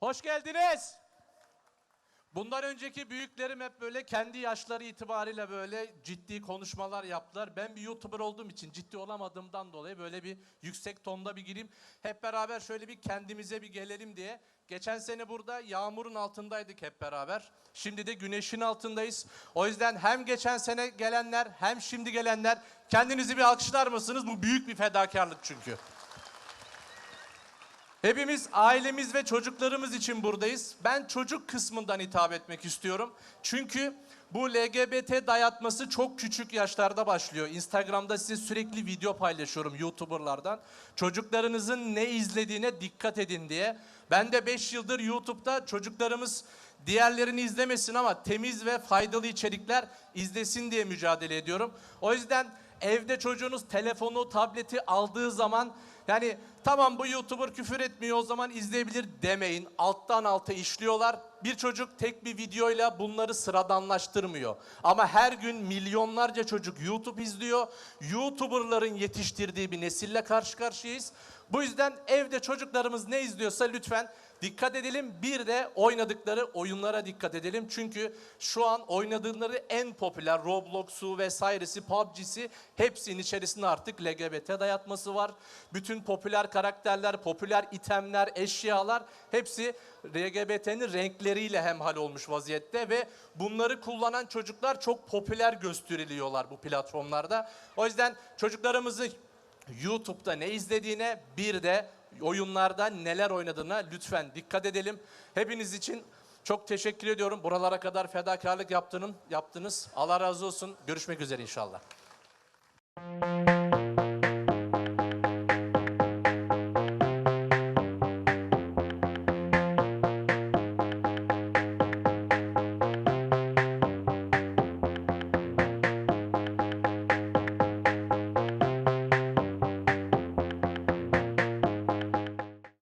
Hoş geldiniz. Bundan önceki büyüklerim hep böyle kendi yaşları itibariyle böyle ciddi konuşmalar yaptılar. Ben bir YouTuber olduğum için ciddi olamadığımdan dolayı böyle bir yüksek tonda bir gireyim. Hep beraber şöyle bir kendimize bir gelelim diye. Geçen sene burada yağmurun altındaydık hep beraber. Şimdi de güneşin altındayız. O yüzden hem geçen sene gelenler hem şimdi gelenler kendinizi bir alkışlar mısınız? Bu büyük bir fedakarlık çünkü. Hepimiz ailemiz ve çocuklarımız için buradayız. Ben çocuk kısmından hitap etmek istiyorum. Çünkü bu LGBT dayatması çok küçük yaşlarda başlıyor. Instagram'da size sürekli video paylaşıyorum YouTuber'lardan. Çocuklarınızın ne izlediğine dikkat edin diye. Ben de 5 yıldır YouTube'da çocuklarımız diğerlerini izlemesin ama temiz ve faydalı içerikler izlesin diye mücadele ediyorum. O yüzden evde çocuğunuz telefonu, tableti aldığı zaman yani tamam bu YouTuber küfür etmiyor o zaman izleyebilir demeyin. Alttan alta işliyorlar. Bir çocuk tek bir videoyla bunları sıradanlaştırmıyor. Ama her gün milyonlarca çocuk YouTube izliyor. YouTuber'ların yetiştirdiği bir nesille karşı karşıyayız. Bu yüzden evde çocuklarımız ne izliyorsa lütfen dikkat edelim. Bir de oynadıkları oyunlara dikkat edelim. Çünkü şu an oynadıkları en popüler Roblox'u vesairesi, PUBG'si hepsinin içerisinde artık LGBT dayatması var. Bütün popüler karakterler, popüler itemler, eşyalar hepsi LGBT'nin renkleriyle hemhal olmuş vaziyette ve bunları kullanan çocuklar çok popüler gösteriliyorlar bu platformlarda. O yüzden çocuklarımızı YouTube'da ne izlediğine bir de oyunlarda neler oynadığına lütfen dikkat edelim. Hepiniz için çok teşekkür ediyorum. Buralara kadar fedakarlık yaptığının, yaptınız. Allah razı olsun. Görüşmek üzere inşallah.